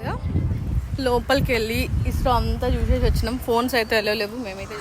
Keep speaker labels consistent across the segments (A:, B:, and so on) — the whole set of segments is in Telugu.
A: ఫైనల్గా లోపలికి వెళ్ళి ఇస్రో అంతా చూసేసి వచ్చినాం. ఫోన్స్ అయితే వెళ్ళలేవు మేమైతే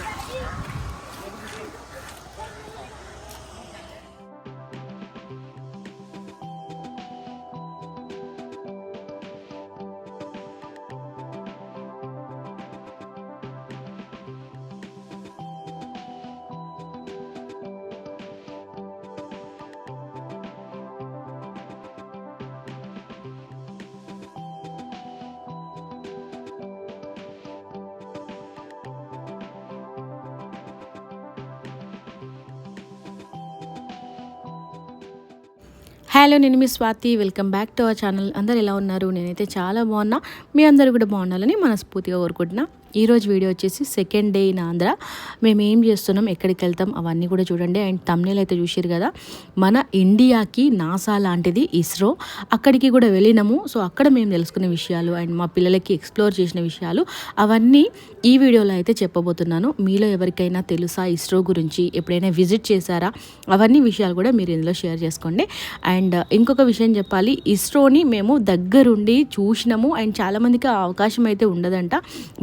B: హలో నేను మీ Swathi. Welcome back to our channel అందరు ఎలా ఉన్నారు? నేనైతే చాలా బాగున్నా. మీ అందరూ కూడా బాగుండాలని మనస్ఫూర్తిగా కోరుకుంటున్నా. ఈరోజు వీడియో వచ్చేసి సెకండ్ డే ఇన్ ఆంధ్ర మేము ఏం చేస్తున్నాం ఎక్కడికి వెళ్తాం అవన్నీ కూడా చూడండి. అండ్ తమ్నేలు అయితే చూసారు కదా మన ఇండియాకి నాసా లాంటిది ఇస్రో. అక్కడికి కూడా వెళ్ళినాము. సో అక్కడ మేము తెలుసుకునే విషయాలు అండ్ మా పిల్లలకి ఎక్స్ప్లోర్ చేసిన విషయాలు అవన్నీ ఈ వీడియోలో అయితే చెప్పబోతున్నాను. మీలో ఎవరికైనా తెలుసా ఇస్రో గురించి? ఎప్పుడైనా విజిట్ చేశారా? అవన్నీ విషయాలు కూడా మీరు ఇందులో షేర్ చేసుకోండి. అండ్ ఇంకొక విషయం చెప్పాలి. ఇస్రోని మేము దగ్గరుండి చూసినాము. అండ్ చాలామందికి ఆ అవకాశం అయితే ఉండదంట.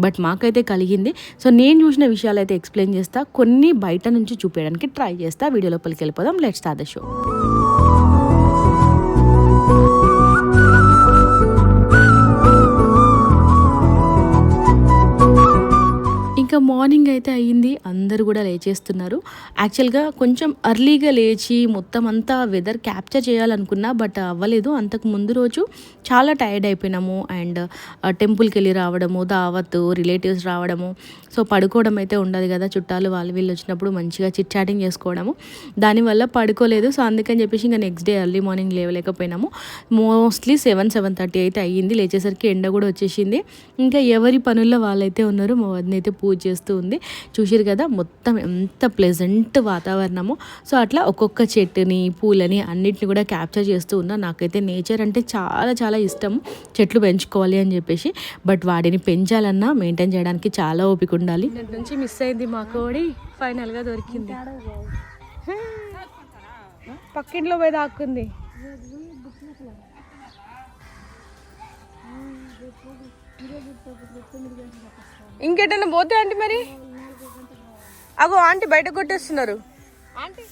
B: బట్ మాకైతే కలిగింది. సో నేను చూసిన విషయాలు అయితే ఎక్స్ప్లెయిన్ చేస్తా? కొన్ని బయట నుంచి చూపించడానికి ట్రై చేస్తా. వీడియో లోపలికి వెళ్ళిపోదాం. Let start the show. ఇంకా మార్నింగ్ అయితే అయ్యింది. అందరూ కూడా లేచేస్తున్నారు. యాక్చువల్గా కొంచెం అర్లీగా లేచి మొత్తం అంతా వెదర్ క్యాప్చర్ చేయాలనుకున్నా బట్ అవ్వలేదు. అంతకు ముందు రోజు చాలా టైర్డ్ అయిపోయినాము. అండ్ టెంపుల్కి వెళ్ళి రావడము దావత్ రిలేటివ్స్ రావడము. సో పడుకోవడం అయితే ఉండదు కదా. చుట్టాలు వాళ్ళు వీళ్ళు వచ్చినప్పుడు మంచిగా చిట్ చాటింగ్ చేసుకోవడము. దానివల్ల పడుకోలేదు. సో అందుకని చెప్పేసి ఇంకా నెక్స్ట్ డే ఎర్లీ మార్నింగ్ లేవలేకపోయినాము. మోస్ట్లీ సెవెన్ సెవెన్ థర్టీ అయితే అయ్యింది. లేచేసరికి ఎండ కూడా వచ్చేసింది. ఇంకా ఎవరి పనుల్లో వాళ్ళైతే ఉన్నారు మా వదిన అయితే పూజ చేస్తూ ఉంది. చూసిరు కదా మొత్తం ఎంత ప్లెజెంట్ వాతావరణము. సో అట్లా ఒక్కొక్క చెట్టుని పూలని అన్నిటిని కూడా క్యాప్చర్ చేస్తూ ఉన్నా. నాకైతే నేచర్ అంటే చాలా చాలా ఇష్టం. చెట్లు పెంచుకోవాలి అని చెప్పేసి. బట్ వాటిని పెంచాలన్నా మెయింటైన్ చేయడానికి చాలా ఓపిక ఉండాలి.
A: నుంచి మిస్ అయింది మా కోడి. ఫైనల్గా దొరికింది. పక్కింట్లో పోయి దాక్కుంది. ఇంకెటైనా పోతే ఆంటీ మరి? అగో ఆంటీ బయట కొట్టేస్తున్నారు. ఆంటీ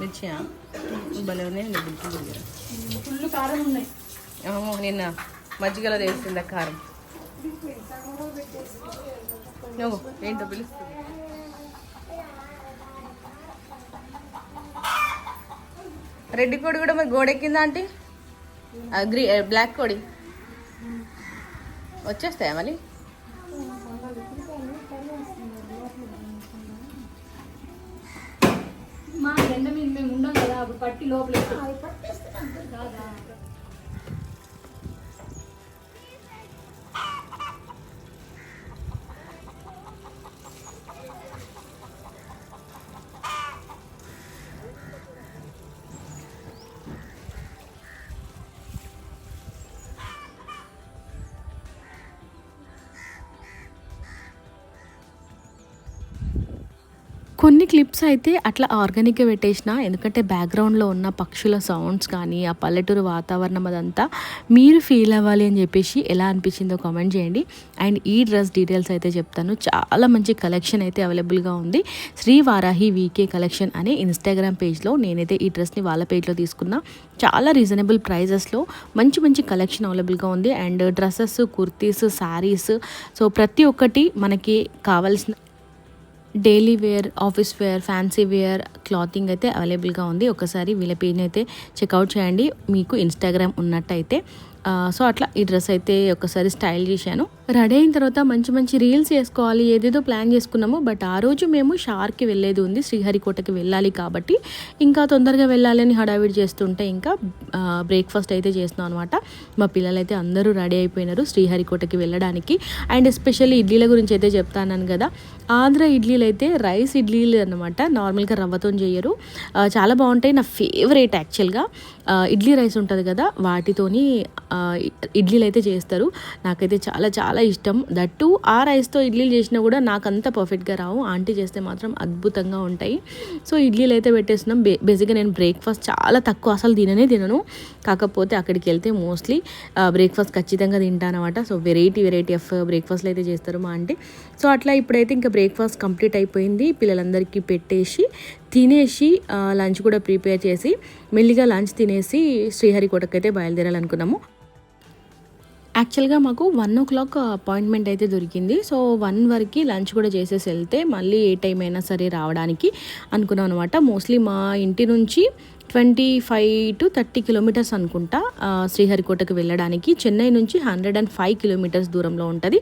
B: మిర్చియా భలే ఉన్నాయి
A: ఫుల్ కారం ఉన్నాయి.
B: ఏమో నిన్న మజ్జిగలో వేసింది కారం. నువ్వు ఏంటో పిలుస్తుంది. రెడ్డి కోడి కూడా మరి గోడెక్కిందా ఆంటీ? గ్రీ బ్లాక్ కోడి. వచ్చేస్తాయా మళ్ళీ?
C: లోపల
B: కొన్ని క్లిప్స్ అయితే అట్లా ఆర్గానిక్గా పెట్టేసిన ఎందుకంటే బ్యాక్గ్రౌండ్లో ఉన్న పక్షుల సౌండ్స్ కానీ ఆ పల్లెటూరు వాతావరణం అదంతా మీరు ఫీల్ అవ్వాలి అని చెప్పేసి ఎలా అనిపించిందో కామెంట్ చేయండి. అండ్ ఈ డ్రెస్ డీటెయిల్స్ అయితే చెప్తాను. చాలా మంచి కలెక్షన్ అయితే అవైలబుల్గా ఉంది. శ్రీ వారాహి వీకే కలెక్షన్ అనే ఇన్స్టాగ్రామ్ పేజ్లో నేనైతే ఈ డ్రెస్ని వాళ్ళ పేజ్లో తీసుకున్నా. చాలా రీజనబుల్ ప్రైజెస్లో మంచి మంచి కలెక్షన్ అవైలబుల్గా ఉంది. And dresses kurtis saris so ప్రతి ఒక్కటి మనకి కావాల్సిన daily wear office wear fancy wear clothing అయితే అవైలబుల్గా ఉంది. ఒకసారి వీళ్ళ పేజ్ని అయితే చెక్అవుట్ చేయండి. మీకు ఇన్స్టాగ్రామ్ ఉన్నట్టయితే. సో అట్లా ఈ డ్రెస్ అయితే ఒకసారి స్టైల్ చేశాను. రెడీ అయిన తర్వాత మంచి మంచి రీల్స్ చేసుకోవాలి ఏదేదో ప్లాన్ చేసుకున్నాము. బట్ ఆ రోజు మేము షార్కి వెళ్ళేది ఉంది శ్రీహరికోటకి వెళ్ళాలి కాబట్టి. ఇంకా తొందరగా వెళ్ళాలని హడావిడి చేస్తుంటే ఇంకా బ్రేక్ఫాస్ట్ అయితే చేస్తున్నాం అనమాట మా పిల్లలైతే అందరూ రెడీ అయిపోయినారు శ్రీహరికోటకి వెళ్ళడానికి. అండ్ ఎస్పెషల్లీ ఇడ్లీల గురించి అయితే చెప్తాను కదా. ఆంధ్ర ఇడ్లీలు అయితే రైస్ ఇడ్లీలు అనమాట నార్మల్గా రవ్వతో చేయరు. చాలా బాగుంటాయి. నా ఫేవరెట్ యాక్చువల్గా. ఇడ్లీ రైస్ ఉంటుంది కదా వాటితోని ఇడ్లీలు అయితే చేస్తారు. నాకైతే చాలా చాలా ఇష్టం. దట్ టూ ఆ రైస్తో ఇడ్లీలు చేసినా కూడా నాకు అంత పర్ఫెక్ట్గా రావు. ఆంటీ చేస్తే మాత్రం అద్భుతంగా ఉంటాయి. సో ఇడ్లీలు అయితే పెట్టేస్తున్నాం. బే బేసిక్గా నేను బ్రేక్ఫాస్ట్ చాలా తక్కువ అసలు తిననే తినను. కాకపోతే అక్కడికి వెళ్తే మోస్ట్లీ బ్రేక్ఫాస్ట్ ఖచ్చితంగా తింటానమాట. సో వెరైటీ వెరైటీ ఆఫ్ బ్రేక్ఫాస్ట్లు అయితే చేస్తారు మా ఆంటీ. సో అట్లా ఇప్పుడైతే ఇంకా బ్రేక్ఫాస్ట్ కంప్లీట్ అయిపోయింది. పిల్లలందరికీ పెట్టేసి తినేసి లంచ్ కూడా ప్రిపేర్ చేసి మెల్లిగా లంచ్ తినేసి శ్రీహరికోటకి అయితే బయలుదేరాలనుకున్నాము. యాక్చువల్గా మాకు వన్ ఓ క్లాక్ అపాయింట్మెంట్ అయితే దొరికింది. సో వన్ వరకు లంచ్ కూడా చేసేసి వెళ్తే మళ్ళీ ఏ టైం అయినా సరే రావడానికి అనుకున్నాం అనమాట మోస్ట్లీ మా ఇంటి నుంచి twenty five to thirty kilometres అనుకుంటా శ్రీహరికోటకు వెళ్ళడానికి. చెన్నై నుంచి హండ్రెడ్ అండ్ ఫైవ్ కిలోమీటర్స్ దూరంలో ఉంటుంది.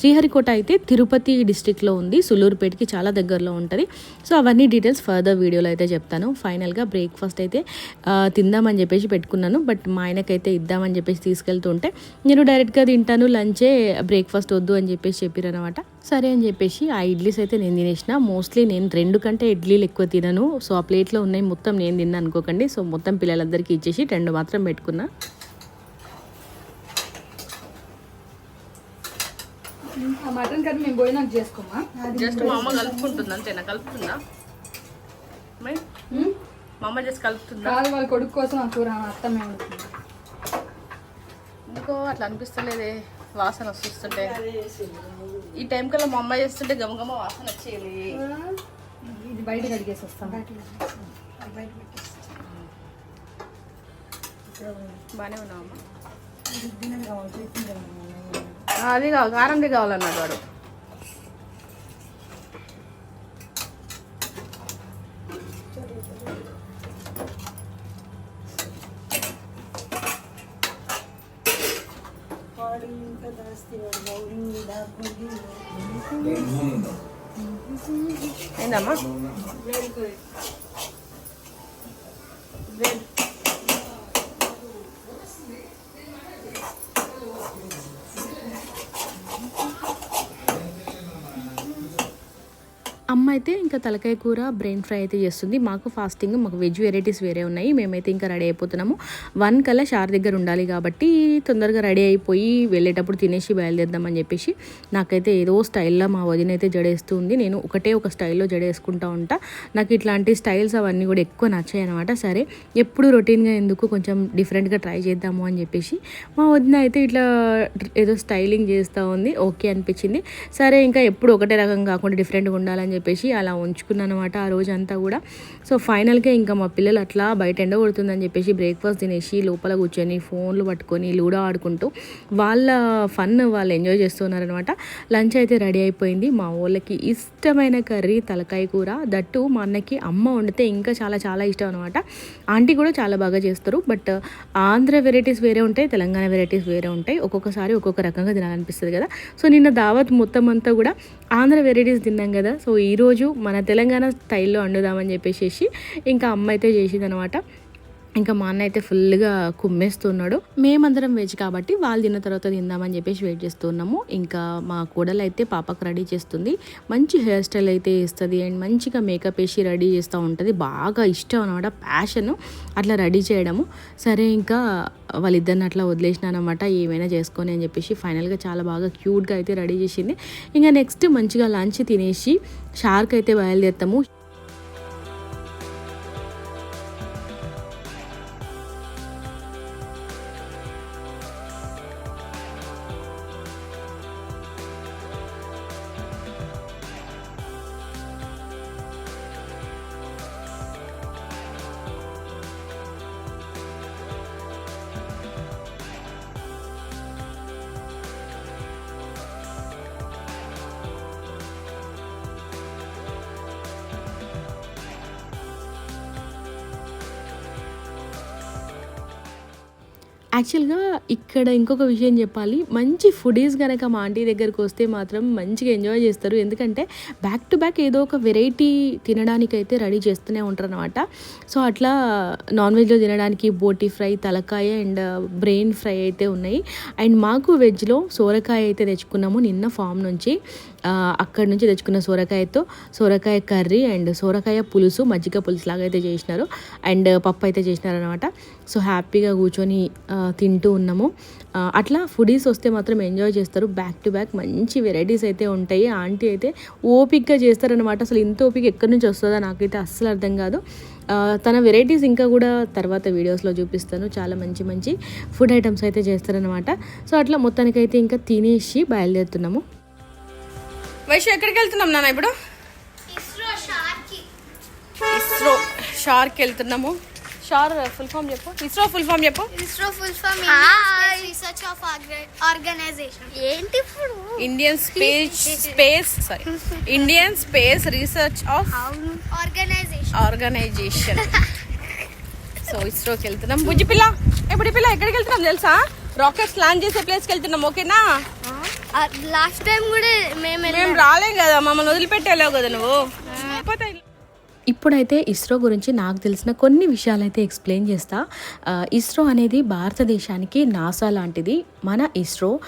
B: శ్రీహరికోట అయితే తిరుపతి డిస్టిక్లో ఉంది సులూరుపేటకి చాలా దగ్గరలో ఉంటుంది. సో అవన్నీ డీటెయిల్స్ ఫర్దర్ వీడియోలో అయితే చెప్తాను. ఫైనల్గా బ్రేక్ఫాస్ట్ అయితే తిందామని చెప్పేసి పెట్టుకున్నాను. బట్ మా ఆయనకైతే ఇద్దామని చెప్పేసి తీసుకెళ్తుంటే నేను డైరెక్ట్గా తింటాను లంచే బ్రేక్ఫాస్ట్ వద్దు అని చెప్పేసి చెప్పారనమాట సరే అని చెప్పేసి ఆ ఇడ్లీస్ అయితే నేను తినేసిన. మోస్ట్లీ నేను రెండు కంటే ఇడ్లీలు ఎక్కువ తినను. సో ఆ ప్లేట్లో ఉన్నాయి మొత్తం నేను తిన్నా అనుకోకండి. సో మొత్తం పిల్లలందరికీ ఇచ్చేసి రెండు మాత్రం పెట్టుకున్నా.
C: మటన్ కర్రీ మేము పోయినాక చేసుకోమా?
A: జస్ట్ మా అమ్మ కలుపుకుంటుంది అంతేనా కలుపుతుందా? మా అమ్మ జస్ట్ కలుపుతుందా?
C: కాదు వాళ్ళ కొడుకు కోసం ఆ కూర అత్త మేము.
A: ఎందుకో అట్లా అనిపిస్తలేదే? వాసన వస్తుంటే. ఈ టైం కల్లా మా అమ్మ చేస్తుంటే గమగమ వాసన వచ్చేది.
C: ఇది బయట కడిగేసి వస్తాం
A: బాగానే ఉన్నావు అమ్మ? అది కావాలి కారంది కావాలన్నాడు వాడు. ఏందమ్మా
B: ఇంకా తలకాయ కూర బ్రెయిన్ ఫ్రై అయితే చేస్తుంది. మాకు ఫాస్టింగ్ మాకు వెజ్ వెరైటీస్ వేరే ఉన్నాయి. మేమైతే ఇంకా రెడీ అయిపోతున్నాము. వన్ కల్లా షార్ దగ్గర ఉండాలి కాబట్టి తొందరగా రెడీ అయిపోయి వెళ్ళేటప్పుడు తినేసి బయలుదేద్దామని చెప్పేసి నాకైతే ఏదో స్టైల్లో మా వదిన అయితే జడేస్తుంది నేను ఒకటే ఒక స్టైల్లో జడేసుకుంటా ఉంటా. నాకు ఇట్లాంటి స్టైల్స్ అవన్నీ కూడా ఎక్కువ నచ్చాయి అనమాట సరే ఎప్పుడు రొటీన్గా ఎందుకు కొంచెం డిఫరెంట్గా ట్రై చేద్దాము అని చెప్పేసి మా వదిన అయితే ఇట్లా ఏదో స్టైలింగ్ చేస్తూ ఉంది. ఓకే అనిపించింది. సరే ఇంకా ఎప్పుడు ఒకటే రకం కాకుండా డిఫరెంట్గా ఉండాలని చెప్పేసి అలా ఉంచుకున్నాను అనమాట ఆ రోజంతా కూడా. సో ఫైనల్గా ఇంకా మా పిల్లలు అట్లా బయట ఎండ కొడుతుందని చెప్పేసి బ్రేక్ఫాస్ట్ తినేసి లోపల కూర్చొని ఫోన్లు పట్టుకొని లూడో ఆడుకుంటూ వాళ్ళ ఫన్ వాళ్ళు ఎంజాయ్ చేస్తున్నారనమాట. లంచ్ అయితే రెడీ అయిపోయింది. మా వాళ్ళకి ఇష్టమైన కర్రీ తలకాయ కూర. దట్టు మా అన్నకి అమ్మ వండితే ఇంకా చాలా చాలా ఇష్టం అనమాట. ఆంటీ కూడా చాలా బాగా చేస్తారు. బట్ ఆంధ్ర వెరైటీస్ వేరే ఉంటాయి తెలంగాణ వెరైటీస్ వేరే ఉంటాయి. ఒక్కొక్కసారి ఒక్కొక్క రకంగా తినాలనిపిస్తుంది కదా. సో నిన్న దావత్ మొత్తం అంతా కూడా ఆంధ్ర వెరైటీస్ తిన్నాం కదా సో ఈరోజు మన తెలంగాణ స్టైల్లో వండుదామని చెప్పేసి ఇంకా అమ్మ అయితే చేసిందనమాట. ఇంకా మా అన్న అయితే ఫుల్గా కుమ్మేస్తున్నాడు. మేమందరం వెజ్ కాబట్టి వాళ్ళు తిన్న తర్వాత తిందామని చెప్పేసి వెయిట్ చేస్తున్నాము ఇంకా మా కోడలు అయితే పాపకు రెడీ చేస్తుంది. మంచి హెయిర్ స్టైల్ అయితే ఇస్తుంది అండ్ మంచిగా మేకప్ వేసి రెడీ చేస్తూ ఉంటుంది. బాగా ఇష్టం అనమాట ప్యాషన్ అట్లా రెడీ చేయడము. సరే ఇంకా వాళ్ళిద్దరిని అట్లా వదిలేసినానమాట ఏమైనా చేసుకొని అని చెప్పేసి ఫైనల్గా చాలా బాగా క్యూట్గా అయితే రెడీ చేసింది. ఇంకా నెక్స్ట్ మంచిగా లంచ్ తినేసి షార్క్ అయితే బయలుదేరుతాము. యాక్చువల్గా ఇక్కడ ఇంకొక విషయం చెప్పాలి. మంచి ఫుడీస్ కనుక మా ఆంటీ దగ్గరికి వస్తే మాత్రం మంచిగా ఎంజాయ్ చేస్తారు. ఎందుకంటే బ్యాక్ టు బ్యాక్ ఏదో ఒక వెరైటీ తినడానికి అయితే రెడీ చేస్తూనే ఉంటారు అనమాట సో అట్లా నాన్ వెజ్లో తినడానికి బోటి ఫ్రై తలకాయ అండ్ బ్రెయిన్ ఫ్రై అయితే ఉన్నాయి. అండ్ మాకు వెజ్లో సోరకాయ అయితే తెచ్చుకున్నాము నిన్న ఫామ్ నుంచి. అక్కడి నుంచి తెచ్చుకున్న సోరకాయతో సోరకాయ కర్రీ అండ్ సోరకాయ పులుసు మజ్జిగ పులుసు లాగా అయితే చేసినారు. అండ్ పప్పు అయితే చేసినారనమాట సో హ్యాపీగా కూర్చొని తింటూ ఉన్నాము. అట్లా ఫుడీస్ వస్తే మాత్రం ఎంజాయ్ చేస్తారు. బ్యాక్ టు బ్యాక్ మంచి వెరైటీస్ అయితే ఉంటాయి. ఆంటీ అయితే ఓపిక్గా చేస్తారనమాట అసలు ఇంత ఓపిక ఎక్కడి నుంచి వస్తుందో నాకైతే అస్సలు అర్థం కాదు. తన వెరైటీస్ ఇంకా కూడా తర్వాత వీడియోస్లో చూపిస్తాను. చాలా మంచి మంచి ఫుడ్ ఐటమ్స్ అయితే చేస్తారనమాట సో అట్లా మొత్తానికైతే ఇంకా తినేసి బయలుదేరుతున్నాము.
A: వైశ్య ఎక్కడికి వెళ్తున్నాం నాన్న ఇప్పుడు?
D: ఇస్రో షార్కి.
A: వెళ్తున్నాము. షార్ ఫుల్ ఫామ్ చెప్పు. ఇస్రో ఫుల్ ఫామ్ చెప్పు.
D: ISRO full form research of organisation ఏంటి ఇప్పుడు?
A: Indian space space sorry Indian space research
D: of organisation
A: organisation so ఇస్రోకి వెళ్తున్నాం. బుజ్జి పిల్ల ఎప్పుడు పిల్ల ఎక్కడికి వెళ్తున్నాం తెలుసా? రాకెట్స్ లాంచ్ చేసే ప్లేస్కి వెళ్తున్నాం ఓకేనా
D: లాస్ట్ టైం కూడా మేము
A: మేము రాలేం కదా మమ్మల్ని వదిలిపెట్టేలేవు కదా నువ్వు.
B: ఇప్పుడైతే ఇస్రో గురించి నాకు తెలిసిన కొన్ని విషయాలు అయితే ఎక్స్ప్లెయిన్ చేస్తా. ఇస్రో అనేది భారతదేశానికి నాసా లాంటిది. మన ISRO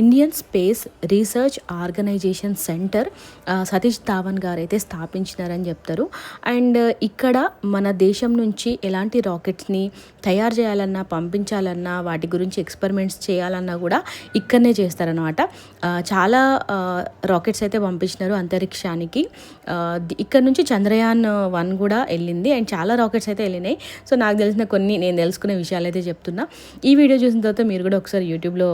B: Indian space research organisation centre Satish Dhawan గారు అయితే స్థాపించినారని చెప్తారు. అండ్ ఇక్కడ మన దేశం నుంచి ఎలాంటి రాకెట్స్ని తయారు చేయాలన్నా పంపించాలన్నా వాటి గురించి ఎక్స్పెరిమెంట్స్ చేయాలన్నా కూడా ఇక్కడనే చేస్తారనమాట చాలా రాకెట్స్ అయితే పంపించినారు అంతరిక్షానికి. ఇక్కడ నుంచి చంద్రయాన్ వన్ కూడా వెళ్ళింది. అండ్ చాలా రాకెట్స్ అయితే వెళ్ళినాయి. సో నాకు తెలిసిన కొన్ని నేను తెలుసుకునే విషయాలు అయితే చెప్తున్నా. ఈ వీడియో చూసిన తర్వాత మీరు కూడా ఒకసారి యూట్యూబ్లో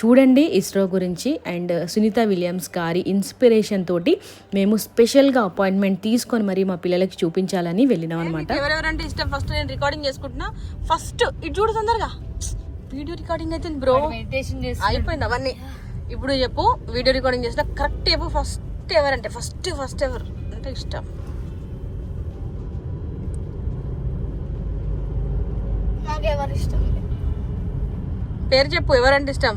B: చూడండి. చూడండి ఇస్రో గురించి అండ్ సునీత విలియమ్స్ గారి ఇన్స్పిరేషన్ తోటి మేము స్పెషల్గా అపాయింట్మెంట్ తీసుకొని మరి మా పిల్లలకి చూపించాలని వెళ్ళినాం అనమాట
A: ఎవరెవరంటే ఇష్టం? ఫస్ట్ నేను రికార్డింగ్ చేసుకుంటున్నా. ఫస్ట్ ఇటు చూడు తొందరగా. వీడియో రికార్డింగ్ అయితే బ్రో.
C: మెడిటేషన్ చేసి
A: అయిపోయింది అవన్నీ. ఇప్పుడు చెప్పు వీడియో రికార్డింగ్ చేసిన కరెక్ట్ చెప్పు ఫస్ట్ ఎవరంటే ఫస్ట్ ఫస్ట్ ఎవరు? అంటే ఇష్టం.
D: నాకు ఎవరు ఇష్టం
A: పేరు చెప్పు ఎవరంటే ఇష్టం?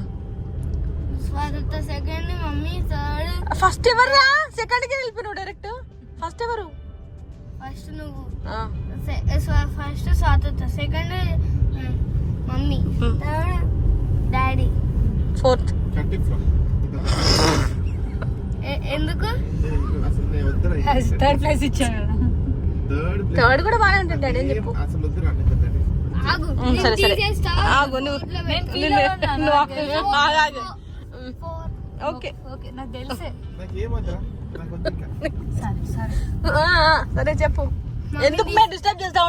D: Second mummy third.
A: ఫస్ట్ ఎవర్రా? సెకండ్కి వెళ్ళిపోయినావు డైరెక్ట్ ఫస్ట్ ఎవరు?
D: ఫస్ట్ నువ్వు.
A: ఆ,
D: first
A: Swagata
D: second mummy.
A: Third
E: daddy fourth
D: ఎందుకు?
C: థర్డ్ ప్లేస్ ఇచ్చాను
E: థర్డ్
A: కూడా బాగానే ఉంటుంది డాడీ అని చెప్పు. సరే సరే. ఆగు నువ్వు
D: ఇట్లా
A: నువ్వు- నువ్వు ఆగు, ఆగు, ఆగు. ఉమ్,
D: Four.
A: ఓకే.
C: ఓకే నాకు తెలిసే. సరే
A: చెప్పు. ఎందుకు మేము డిస్టర్బ్ చేస్తా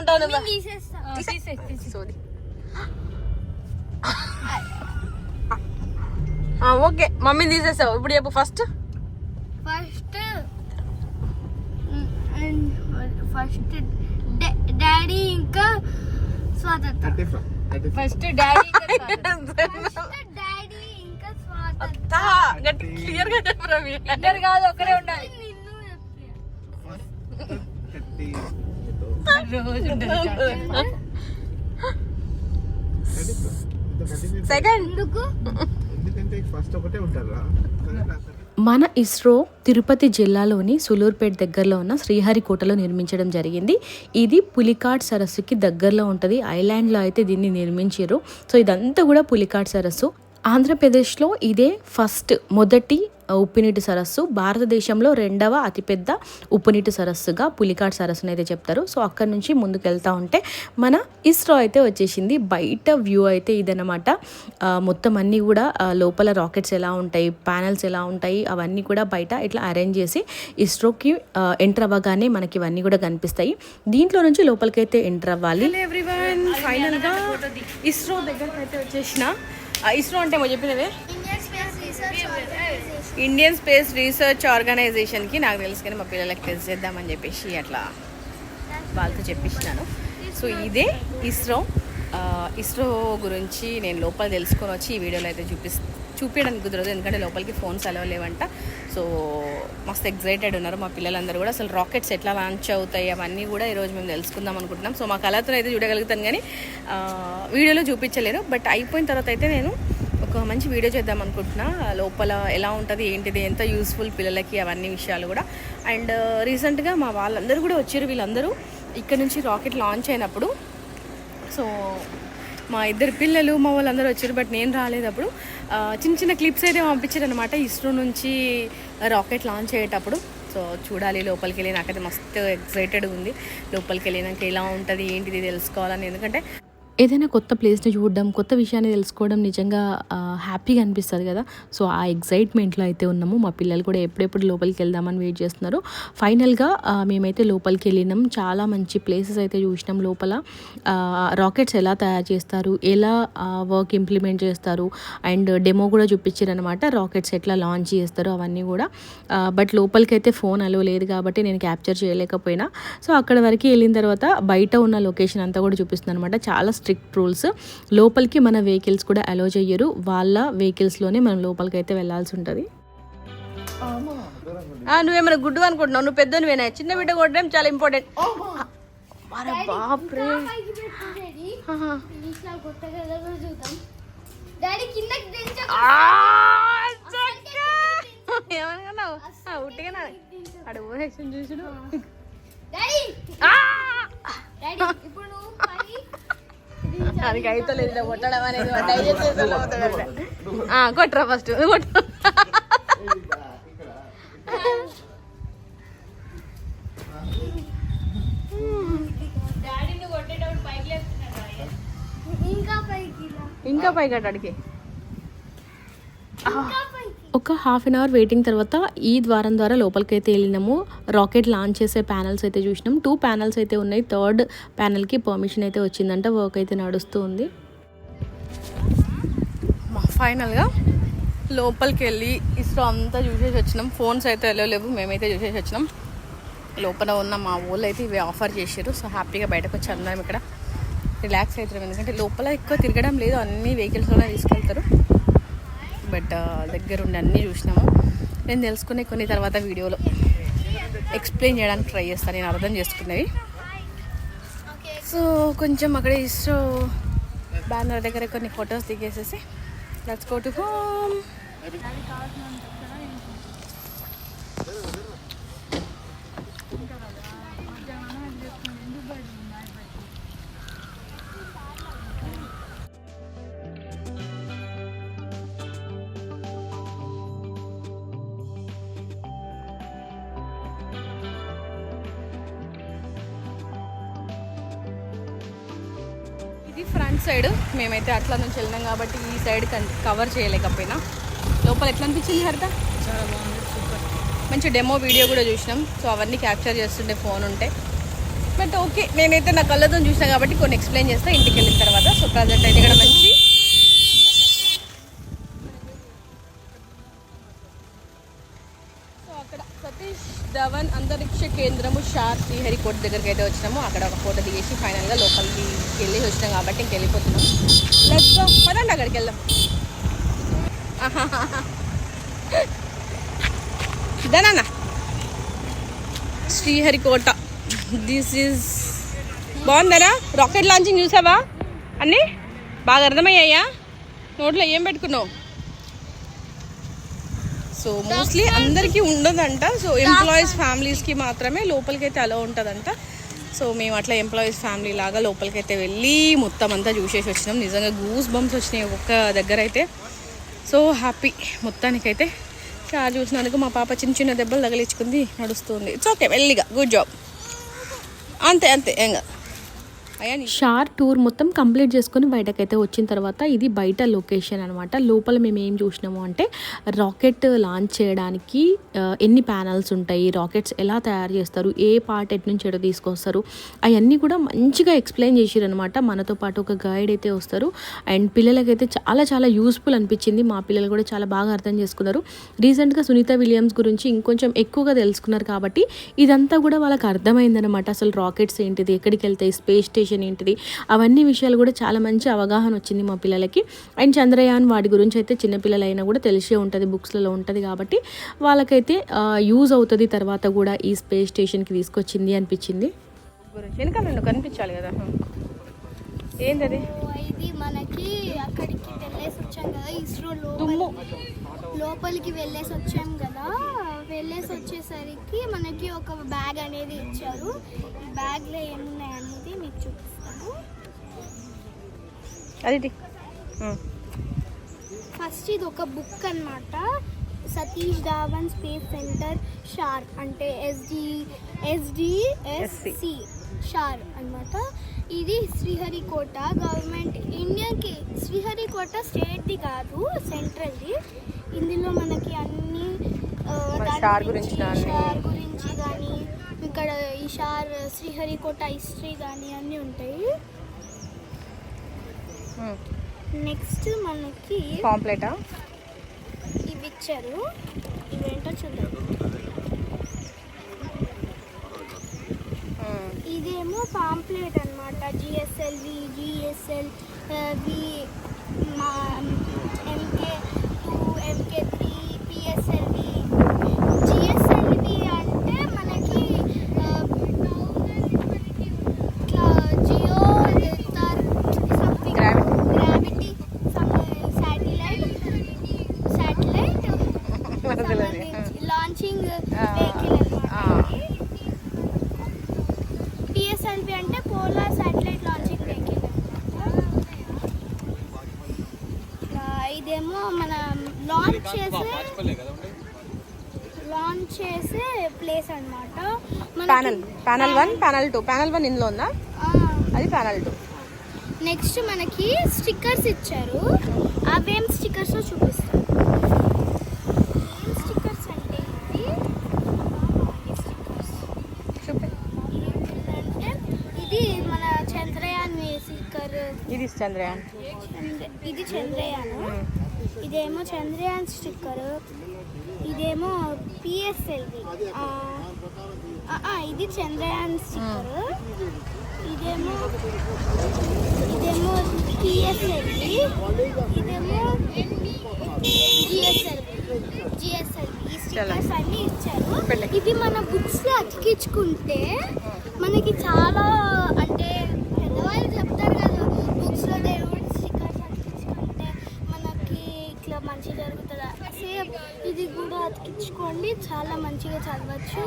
A: ఆ, ఓకే మమ్మీని తీసేసావు. ఇప్పుడు చెప్పు ఫస్ట్.
D: ఫస్ట్ ఫస్ట్ డాడీ ఇంకా స్వాతంత్ర.
C: ఫస్ట్ డాడీ
D: ఫస్ట్ డాడీ ఇంకా స్వాతంత్ర.
A: క్లియర్గా
C: ఇద్దరు కాదు ఒకరే ఉండాలి.
D: నిన్ను చెప్పా.
E: కట్టి
C: రోజు ఉండదు
E: కట్టి ఫ్రమ్ కంటిన్యూ
A: సెకండ్
D: ఎందుకు?
E: ఎందుకంటే ఫస్ట్ ఒకటే ఉంటారా
B: మన ఇస్రో తిరుపతి జిల్లాలోని సులూర్పేట్ దగ్గరలో ఉన్న శ్రీహరికోటలో నిర్మించడం జరిగింది. ఇది పులికాట్ సరస్సుకి దగ్గరలో ఉంటుంది. ఐలాండ్లో అయితే దీన్ని నిర్మించారు సో ఇదంతా కూడా పులికాట్ సరస్సు. ఆంధ్రప్రదేశ్లో ఇదే ఫస్ట్ మొదటి ఉప్పునీటి సరస్సు. భారతదేశంలో రెండవ అతిపెద్ద ఉప్పునీటి సరస్సుగా పులికాట్ సరస్సుని అయితే చెప్తారు. సో అక్కడ నుంచి ముందుకు వెళ్తూ ఉంటే మన ఇస్రో అయితే వచ్చేసింది. బయట వ్యూ అయితే ఇదనమాట మొత్తం అన్నీ కూడా లోపల రాకెట్స్ ఎలా ఉంటాయి ప్యానల్స్ ఎలా ఉంటాయి అవన్నీ కూడా బయట ఇట్లా అరేంజ్ చేసి ఇస్రోకి ఎంటర్ అవ్వగానే మనకి ఇవన్నీ కూడా కనిపిస్తాయి. దీంట్లో నుంచి లోపలికైతే ఎంటర్ అవ్వాలి.
A: ఎవ్రీవన్ ఇస్రో దగ్గరకైతే అయితే వచ్చేసిన ఇస్రో అంటే ఏమో చెప్పినవే
D: Indian space research
A: organisation Indian space research ఆర్గనైజేషన్కి నాకు తెలుసు కానీ మా పిల్లలకి తెలిసేద్దామని చెప్పేసి అట్లా వాళ్ళతో చెప్పించినాను సో ఇదే ఇస్రో. ఇస్రో గురించి నేను లోపల తెలుసుకొని వచ్చి ఈ వీడియోలో అయితే చూపి చూపించడానికి కుదరదు. ఎందుకంటే లోపలికి ఫోన్స్ అలవ లేవంట. సో మస్తు ఎగ్జైటెడ్ ఉన్నారు మా పిల్లలందరూ కూడా. అసలు రాకెట్స్ ఎట్లా లాంచ్ అవుతాయి అవన్నీ కూడా ఈరోజు మేము తెలుసుకుందాం అనుకుంటున్నాం. సో మా కళతో అయితే చూడగలుగుతాను కానీ వీడియోలో చూపించలేరు బట్ అయిపోయిన తర్వాత అయితే నేను ఒక మంచి వీడియో చేద్దాం అనుకుంటున్నా. లోపల ఎలా ఉంటుంది ఏంటిది ఎంత యూస్ఫుల్ పిల్లలకి అవన్నీ విషయాలు కూడా. అండ్ రీసెంట్గా మా వాళ్ళందరూ కూడా వచ్చారు. వీళ్ళందరూ ఇక్కడ నుంచి రాకెట్ లాంచ్ అయినప్పుడు సో మా ఇద్దరు పిల్లలు మా వాళ్ళందరూ వచ్చారు బట్ నేను రాలేదు అప్పుడు. చిన్న చిన్న క్లిప్స్ అయితే పంపించారు అనమాట ఇస్రో నుంచి రాకెట్ లాంచ్ అయ్యేటప్పుడు. సో చూడాలి లోపలికి వెళ్ళి నాకైతే మస్తు ఎక్సైటెడ్ ఉంది. లోపలికి వెళ్ళినాక ఎలా ఉంటుంది ఏంటిది తెలుసుకోవాలని. ఎందుకంటే
B: ఏదైనా కొత్త ప్లేస్ని చూడడం కొత్త విషయాన్ని తెలుసుకోవడం నిజంగా హ్యాపీగా అనిపిస్తుంది కదా. సో ఆ ఎగ్జైట్మెంట్లో అయితే ఉన్నాము. మా పిల్లలు కూడా ఎప్పుడెప్పుడు లోపలికి వెళ్దామని వెయిట్ చేస్తున్నారు. ఫైనల్గా మేమైతే లోపలికి వెళ్ళినాం. చాలా మంచి ప్లేసెస్ అయితే చూసినాం లోపల. రాకెట్స్ ఎలా తయారు చేస్తారు ఎలా వర్క్ ఇంప్లిమెంట్ చేస్తారు అండ్ డెమో కూడా చూపించారనమాట రాకెట్స్ ఎట్లా లాంచ్ చేస్తారు అవన్నీ కూడా. బట్ లోపలికి అయితే ఫోన్ అలో లేదు కాబట్టి నేను క్యాప్చర్ చేయలేకపోయినా. సో అక్కడ వరకు వెళ్ళిన తర్వాత బయట ఉన్న లొకేషన్ అంతా కూడా చూపిస్తుంది అనమాట చాలా స్ట్రిక్ట్ రూల్స్ లోపలికి మన వెహికల్స్ కూడా అలో చెయ్యరు. వాళ్ళ వెహికల్స్లోనే మనం లోపలికి అయితే వెళ్ళాల్సి ఉంటుంది.
A: నువ్వేమైనా గుడ్డు అనుకుంటున్నావు? నువ్వు పెద్ద నువ్వేనా చిన్న బిడ్డ కొట్టడం చాలా ఇంపార్టెంట్ అరే బాప్రే. ఏమనుకున్నావు? ఉట్టిగా అడు చూసుడు.
D: ఇప్పుడు
A: అది అయితలేదు ఇలా కొట్టడం అనేది కొట్టరా ఫస్ట్ కొట్టు
D: ఇంకా పైకి రా.
B: ఒక హాఫ్ అన్ అవర్ వెయిటింగ్ తర్వాత ఈ ద్వారం ద్వారా లోపలికి అయితే వెళ్ళినాము. రాకెట్ లాంచ్ చేసే ప్యానల్స్ అయితే చూసినాం. టూ ప్యానల్స్ అయితే ఉన్నాయి. థర్డ్ ప్యానల్కి పర్మిషన్ అయితే వచ్చిందంట. వర్క్ అయితే నడుస్తూ ఉంది.
A: ఫైనల్గా లోపలికి వెళ్ళి ఇస్రో అంతా చూసేసి వచ్చినాం. ఫోన్స్ అయితే వెళ్ళలేవు. మేమైతే చూసేసి వచ్చినాం. లోపల ఉన్న మా ఊళ్ళో అయితే ఇవి ఆఫర్ చేశారు. సో హ్యాపీగా బయటకు వచ్చి అందరం ఇక్కడ. రిలాక్స్ అవుతున్నాం. ఎందుకంటే లోపల ఎక్కువ తిరగడం లేదు. అన్ని వెహికల్స్లోనే తీసుకెళ్తారు. బట్ దగ్గర ఉండి అన్నీ చూసినాము. నేను తెలుసుకునే కొన్ని తర్వాత వీడియోలో ఎక్స్ప్లెయిన్ చేయడానికి ట్రై చేస్తాను నేను అర్థం చేసుకునేవి. సో కొంచెం అక్కడ ఇస్రో బ్యానర్ దగ్గర కొన్ని ఫొటోస్ దిగేసేసి లెట్స్ గో టు హోమ్ మేమైతే అట్లా నుంచి వెళ్ళినాం కాబట్టి ఈ సైడ్ కవర్ చేయలేకపోయినా. లోపల ఎట్లా అనిపించింది హరిత? మంచి డెమో వీడియో కూడా చూసినాం. సో అవన్నీ క్యాప్చర్ చేస్తుండే ఫోన్ ఉంటే. బట్ ఓకే నేనైతే నా కళ్ళతో చూసినా కాబట్టి కొన్ని ఎక్స్ప్లెయిన్ చేస్తా ఇంటికి వెళ్ళిన తర్వాత. సో ప్రజెంట్ అయితే ఇక్కడ మంచి కేంద్రము షార్ శ్రీహరికోట దగ్గరికి అయితే వచ్చినాము. అక్కడ ఒక ఫోటో దిగేసి ఫైనల్గా లోపలికి వెళ్ళి వచ్చినాం కాబట్టి ఇంక వెళ్ళిపోతున్నాం. లెట్స్ పదండి అక్కడికి వెళ్దాం. దానా శ్రీహరికోట. దిస్ ఈజ్ బాగుందరా? రాకెట్ లాంచింగ్ చూసావా? అన్నీ? బాగా అర్థమయ్యాయా? నోట్లో ఏం పెట్టుకున్నావు? సో మోస్ట్లీ అందరికీ ఉండదంట. సో ఎంప్లాయీస్ ఫ్యామిలీస్కి మాత్రమే లోపలికి అయితే అలా ఉంటుందంట. సో మేము అట్లా ఎంప్లాయీస్ ఫ్యామిలీ లాగా లోపలికి అయితే వెళ్ళి మొత్తం అంతా చూసేసి వచ్చినాం. నిజంగా గూస్ బంప్స్ వచ్చినాయి ఒక్క దగ్గర అయితే సో హ్యాపీ మొత్తానికైతే కార్ చూసినందుకు మా పాప చిన్న చిన్న దెబ్బలు తగిలించుకుంది నడుస్తుంది. ఇట్స్ ఓకే వెళ్ళిగా. గుడ్ జాబ్ అంతే అంతే ఏం కాదు.
B: షార్ టూర్ మొత్తం కంప్లీట్ చేసుకొని బయటకైతే వచ్చిన తర్వాత ఇది బయట లొకేషన్ అనమాట లోపల మేము ఏం చూసినాము అంటే రాకెట్ లాంచ్ చేయడానికి ఎన్ని ప్యానల్స్ ఉంటాయి రాకెట్స్ ఎలా తయారు చేస్తారు ఏ పార్ట్ ఎటు నుంచి ఎటు తీసుకొస్తారు అవన్నీ కూడా మంచిగా ఎక్స్ప్లెయిన్ చేసిరనమాట మనతో పాటు ఒక గైడ్ అయితే వస్తారు. అండ్ పిల్లలకైతే చాలా చాలా యూస్ఫుల్ అనిపించింది. మా పిల్లలు కూడా చాలా బాగా అర్థం చేసుకున్నారు. రీసెంట్గా సునీత విలియమ్స్ గురించి ఇంకొంచెం ఎక్కువగా తెలుసుకున్నారు కాబట్టి ఇదంతా కూడా వాళ్ళకి అర్థమైందనమాట అసలు రాకెట్స్ ఏంటిది ఎక్కడికి వెళ్తాయి స్పేస్ స్టేషన్ స్టేషన్ ఏంటిది? అవన్నీ విషయాలు కూడా చాలా మంచి అవగాహన వచ్చింది మా పిల్లలకి. అండ్ చంద్రయాన్ వాటి గురించి అయితే చిన్నపిల్లలైనా కూడా తెలిసే ఉంటుంది బుక్స్లలో ఉంటుంది కాబట్టి వాళ్ళకైతే యూజ్ అవుతుంది తర్వాత కూడా ఈ స్పేస్ స్టేషన్కి తీసుకొచ్చింది అనిపించింది.
A: గురించి. వెనకాల కనిపించాలి కదా. ఏంది అది
D: ఇది మనకి అక్కడికి వెళ్ళేసి వచ్చాం కదా ఇస్రో లోపల లోపలికి వెళ్ళేసి వచ్చాం కదా వెళ్ళేసి వచ్చేసరికి మనకి ఒక బ్యాగ్ అనేది ఇచ్చారు. ఈ బ్యాగ్లో ఏమున్నాయి అనేది మీకు చూపిస్తాను.
A: అది.
D: ఫస్ట్ ఇది ఒక బుక్ అన్నమాట. Satish Dhawan space centre SHAR అంటే ఎస్డి ఎస్డిఎస్సి షార్ అన్నమాట. ఇది శ్రీహరికోట గవర్నమెంట్ ఇండియాకి శ్రీహరికోట స్టేట్ది కాదు సెంట్రల్ది. ఇందులో మనకి అన్ని
A: షార్ గురించి
D: గురించి కానీ ఇక్కడ ఈ షార్ శ్రీహరికోట హిస్టరీ కానీ అన్నీ ఉంటాయి. నెక్స్ట్ మనకి
A: పాంప్లెటా?
D: ఇవి ఇచ్చారు ఇవేంటో చూద్దాం. ఇదేమో పాంప్లెట్ అనమాట జిఎస్ఎల్వి జిఎస్ఎల్ వి మా MK two MK three PSLV GSLV అంటే మనకి ఆ, ఇట్లా geo something
A: Gravity.
D: Gravity satellite satellite
A: వదలది.
D: Launching
A: ఆ.
D: వెహికల్
A: ఆ.
D: అనమాట పిఎస్ఎల్వి అంటే పోలార్ శాటిలైట్ లాంచింగ్ వెహికల్ ఇదేమో మన లాంచ్ చేసే లాంచ్ చేసే ప్లేస్ అనమాట
A: panel panel one panel two panel one ఇందులో ఉందా? అది ప్యానల్ టూ
D: నెక్స్ట్ మనకి స్టిక్కర్స్ ఇచ్చారు. అవేం స్టిక్కర్స్ చూపిస్తాను స్టిక్కర్స్ అంటే ఇది ఇది మన చంద్రయాన్ స్టిక్కర్
A: ఇది చంద్రయాన్.
D: చంద్ర- ఇది చంద్రయాన్. ఇదేమో చంద్రయాన్ స్టిక్కర్ ఇదేమో పిఎస్ఎల్వి ఇది చంద్రయాన్ స్టిక్కర్. ఇదేమో ఇదేమో పిఎస్ఎల్వి ఇదేమో జిఎస్ఎల్వి. జిఎస్ఎల్వి. ఈ స్టిక్కర్స్ అన్నీ ఇచ్చారు. ఇవి మన బుక్స్ అతికించుకుంటే మనకి చాలా అంటే పెద్దవాళ్ళు చెప్తారు కదా బుక్స్లో దేవుడి స్టిక్కర్స్ అతికించుకుంటే మనకి ఇట్లా మంచి జరుగుతుందా? సేమ్ ఇది కూడా అతికించుకోండి చాలా మంచిగా చదవచ్చు.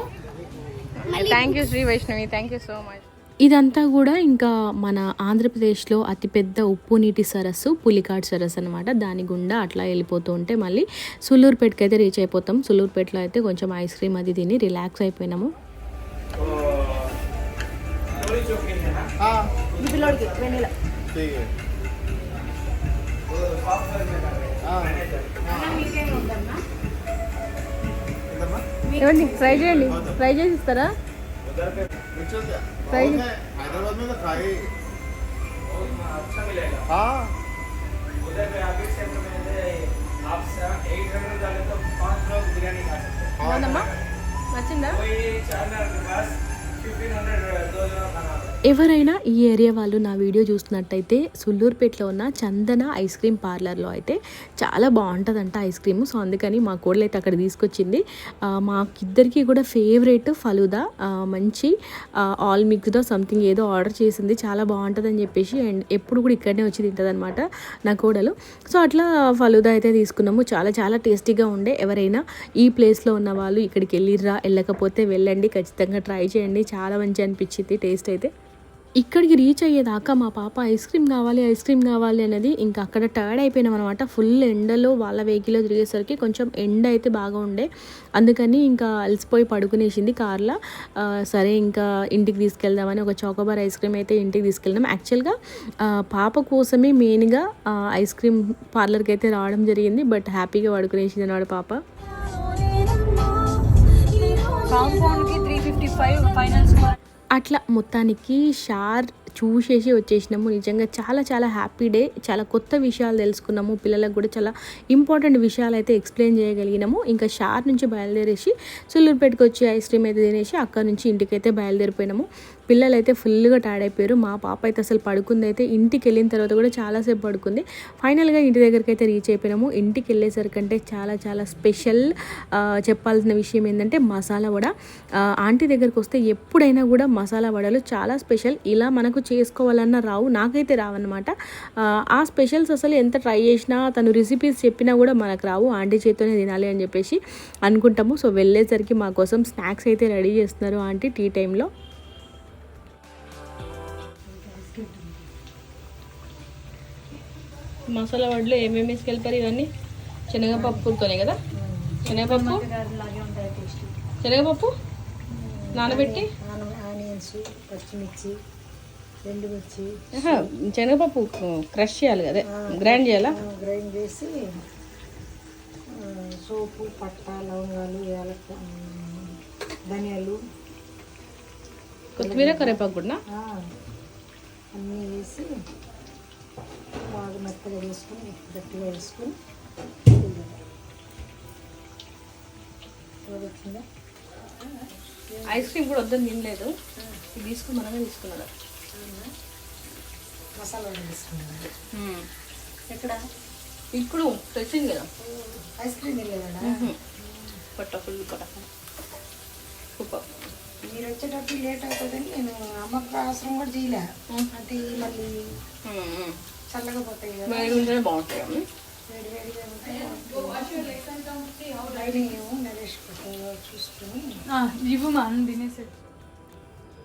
A: Thank you Shri Vaishnavi thank you so much
B: ఇదంతా కూడా ఇంకా మన ఆంధ్రప్రదేశ్లో అతిపెద్ద ఉప్పు నీటి సరస్సు పులికాట్ సరస్సు అనమాట దాని గుండా అట్లా వెళ్ళిపోతూ ఉంటే మళ్ళీ సుల్లూరుపేటకి అయితే రీచ్ అయిపోతాం. సుల్లూరుపేటలో అయితే కొంచెం ఐస్ క్రీమ్ అది తిని రిలాక్స్ అయిపోయినాము.
E: ठीक
A: ఏమండి ఫ్రై చేయండి. ఫ్రై చేసి ఇస్తారా? ఫ్రై నచ్చిందా?
B: ఎవరైనా ఈ ఏరియా వాళ్ళు నా వీడియో చూస్తున్నట్టయితే సుల్లూరుపేటలో ఉన్న చందన ఐస్ క్రీమ్ పార్లర్లో అయితే చాలా బాగుంటుందంట ఐస్ క్రీమ్. సో అందుకని మా కోడలు అయితే అక్కడ తీసుకొచ్చింది. మాకిద్దరికి కూడా ఫేవరెట్ ఫలుదా. మంచి ఆల్ మిక్స్దో సంథింగ్ ఏదో ఆర్డర్ చేసింది. చాలా బాగుంటుందని చెప్పేసి అండ్ ఎప్పుడు కూడా ఇక్కడనే వచ్చి తింటుంది నా కోడలు. సో అట్లా ఫలుదా అయితే తీసుకున్నాము. చాలా చాలా టేస్టీగా ఉండే. ఎవరైనా ఈ ప్లేస్లో ఉన్న వాళ్ళు ఇక్కడికి వెళ్ళిర్రా వెళ్ళకపోతే వెళ్ళండి ఖచ్చితంగా ట్రై చేయండి. చాలా మంచి అనిపించింది టేస్ట్ అయితే. ఇక్కడికి రీచ్ అయ్యేదాకా మా పాప ఐస్ క్రీమ్ కావాలి ఐస్ క్రీమ్ కావాలి అనేది ఇంకా అక్కడ టర్డ్ అయిపోయినాం అనమాట ఫుల్ ఎండలో వాళ్ళ వెహికల్లో తిరిగేసరికి కొంచెం ఎండ అయితే బాగా ఉండే. అందుకని ఇంకా అలసిపోయి పడుకునేసింది కార్లో సరే ఇంకా ఇంటికి తీసుకెళ్దామని ఒక చాకోబార్ ఐస్ క్రీమ్ అయితే ఇంటికి తీసుకెళ్ళాం యాక్చువల్గా పాప కోసమే మెయిన్గా ఐస్ క్రీమ్ పార్లర్కి అయితే రావడం జరిగింది. బట్ హ్యాపీగా పడుకునేసింది అన్నాడు పాప.
C: కాంపౌండ్కి త్రీ ఫిఫ్టీ ఫైవ్ ఫైనాన్స్
B: అట్లా మొత్తానికి షార్ చూసేసి వచ్చేసినాము. నిజంగా చాలా చాలా హ్యాపీ డే. చాలా కొత్త విషయాలు తెలుసుకున్నాము. పిల్లలకు కూడా చాలా ఇంపార్టెంట్ విషయాలు అయితే ఎక్స్ప్లెయిన్ చేయగలిగినాము. ఇంకా షార్ నుంచి బయలుదేరేసి సుల్లూరుపేటకి వచ్చి ఐస్ క్రీమ్ అయితే తినేసి అక్కడ నుంచి ఇంటికి అయితే బయలుదేరిపోయినాము. పిల్లలైతే ఫుల్గా టైర్డ్ అయిపోయారు. మా పాప అయితే అసలు పడుకుంది అయితే ఇంటికి వెళ్ళిన తర్వాత కూడా చాలాసేపు పడుకుంది. ఫైనల్గా ఇంటి దగ్గరికి అయితే రీచ్ అయిపోయినాము. ఇంటికి వెళ్ళేసరికి అంటే చాలా చాలా స్పెషల్ చెప్పాల్సిన విషయం ఏంటంటే మసాలా వడ. ఆంటీ దగ్గరికి వస్తే ఎప్పుడైనా కూడా మసాలా వడలు చాలా స్పెషల్ ఇలా మనకు చేసుకోవాలన్న రావు నాకైతే రావన్నమాట. ఆ స్పెషల్స్ అసలు ఎంత ట్రై చేసినా తను రెసిపీస్ చెప్పినా కూడా మనకు రావు. ఆంటీ చేతితోనే తినాలి అని చెప్పేసి అనుకుంటాము. సో వెళ్ళేసరికి మా కోసం స్నాక్స్ అయితే రెడీ చేస్తున్నారు ఆంటీ టీ టైంలో మసాలా వడ్లు ఏమేమి వేసుకెళ్తారు ఇవన్నీ? శనగపప్పుతోనే కదా? శనగపప్పు?
C: ఉంటాయి టేస్ట్
B: శనగపప్పు? నానబెట్టి?
C: ఆనియన్స్ పచ్చిమిర్చి
B: ఎండుమిర్చి శనగపప్పు క్రష్ చేయాలి కదా? గ్రైండ్ చేయాలా?
C: గ్రైండ్ చేసి సోపు పట్ట లవంగాలు యాలక ధనియాలు
B: కొత్తిమీర కరివేపాకు కూడా?
C: అన్నీ వేసి బాగా మెత్తగా వేసుకొని గట్టిగా వేసుకొని వచ్చిందా
B: ఐస్ క్రీమ్ కూడా వద్దని తినలేదు. ఇది తీసుకుని మనమే తీసుకున్నాడు.
C: మసాలా ఎక్కడ?
B: ఇప్పుడు తెచ్చింది కదా.
C: ఐస్ క్రీమ్
B: పట్ట ఫుల్ పట్ట.
C: మీరు వచ్చేటప్పుడు లేట్ అవుతుందని నేను అమ్మకు అవసరం కూడా చేయలే అంటే మళ్ళీ చల్లగా పోతాయి కదా.
B: వేడి ఉంటేనే బాగుంటాయి.
C: వేడి వేడిగా ఉంటే లైనింగ్ ఏమో నరేష్ చూసుకొని.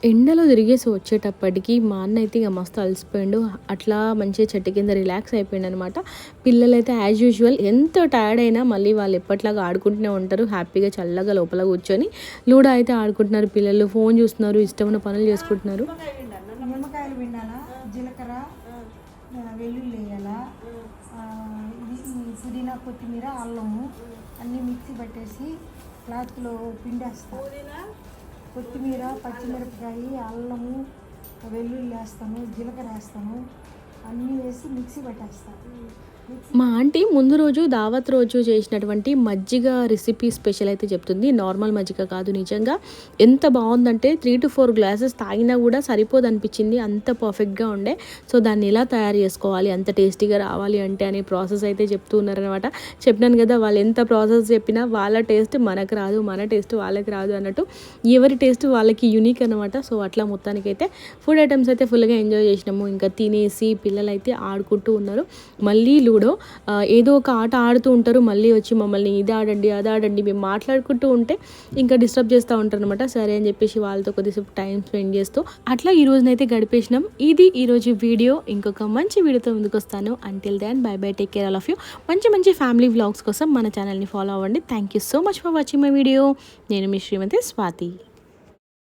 B: ఎండలో తిరిగేసి వచ్చేటప్పటికి మా అన్న అయితే ఇక మస్తు అలసిపోయిండు. అట్లా మంచిగా చెట్టు కింద రిలాక్స్ అయిపోయిండు అనమాట పిల్లలైతే యాజ్ యూజువల్ ఎంత టైర్డ్ అయినా మళ్ళీ వాళ్ళు ఎప్పట్లాగా ఆడుకుంటూనే ఉంటారు. హ్యాపీగా చల్లగా లోపల కూర్చొని లూడో అయితే ఆడుకుంటున్నారు పిల్లలు. ఫోన్ చూస్తున్నారు ఇష్టమైన పనులు చేసుకుంటున్నారు.
C: నిమ్మకాయలు పిండాలా జీలకర్ర వెల్లుల్లి వేయాలా పుదీనా కొత్తిమీర అల్లము అన్నీ మిక్సీ పట్టేసి క్లాత్లో పిండేస్తాను కొత్తిమీర పచ్చిమిరపకాయ అల్లము వెల్లుల్లి వేస్తాను జీలకర్ర వేస్తాను అన్నీ వేసి మిక్సీ
B: మా ఆంటీ ముందు రోజు దావత్ రోజు చేసినటువంటి మజ్జిగ రెసిపీ స్పెషల్ అయితే చెప్తుంది. నార్మల్ మజ్జిగ కాదు నిజంగా. ఎంత బాగుందంటే త్రీ టు ఫోర్ గ్లాసెస్ తాగినా కూడా సరిపోదు అనిపించింది. అంత పర్ఫెక్ట్గా ఉండే. సో దాన్ని ఎలా తయారు చేసుకోవాలి? అంత టేస్టీగా రావాలి అంటే అనే ప్రాసెస్ అయితే చెప్తూ ఉన్నారనమాట చెప్పినాను కదా వాళ్ళు ఎంత ప్రాసెస్ చెప్పినా వాళ్ళ టేస్ట్ మనకు రాదు మన టేస్ట్ వాళ్ళకి రాదు అన్నట్టు ఎవరి టేస్ట్ వాళ్ళకి యూనిక్ అనమాట సో అట్లా మొత్తానికైతే ఫుడ్ ఐటమ్స్ అయితే ఫుల్గా ఎంజాయ్ చేసినాము. ఇంకా తినేసి పిల్లలు అయితే ఆడుకుంటూ ఉన్నారు. మళ్ళీ లూడో ఏదో ఒక ఆట ఆడుతూ ఉంటారు. మళ్ళీ వచ్చి మమ్మల్ని ఇది ఆడండి అది ఆడండి మేము మాట్లాడుకుంటూ ఉంటే ఇంకా డిస్టర్బ్ చేస్తూ ఉంటారు అనమాట సరే అని చెప్పేసి వాళ్ళతో కొద్దిసేపు టైం స్పెండ్ చేస్తూ అట్లా ఈ రోజునైతే గడిపేసినాం. ఇది ఈరోజు వీడియో. ఇంకొక మంచి వీడియోతో ముందుకు వస్తాను. Until then bye bye take care all of you మంచి మంచి ఫ్యామిలీ వ్లాగ్స్ కోసం మన ఛానల్ని ఫాలో అవ్వండి. Thank you so much for watching my video నేను మీ శ్రీమతి స్వాతి.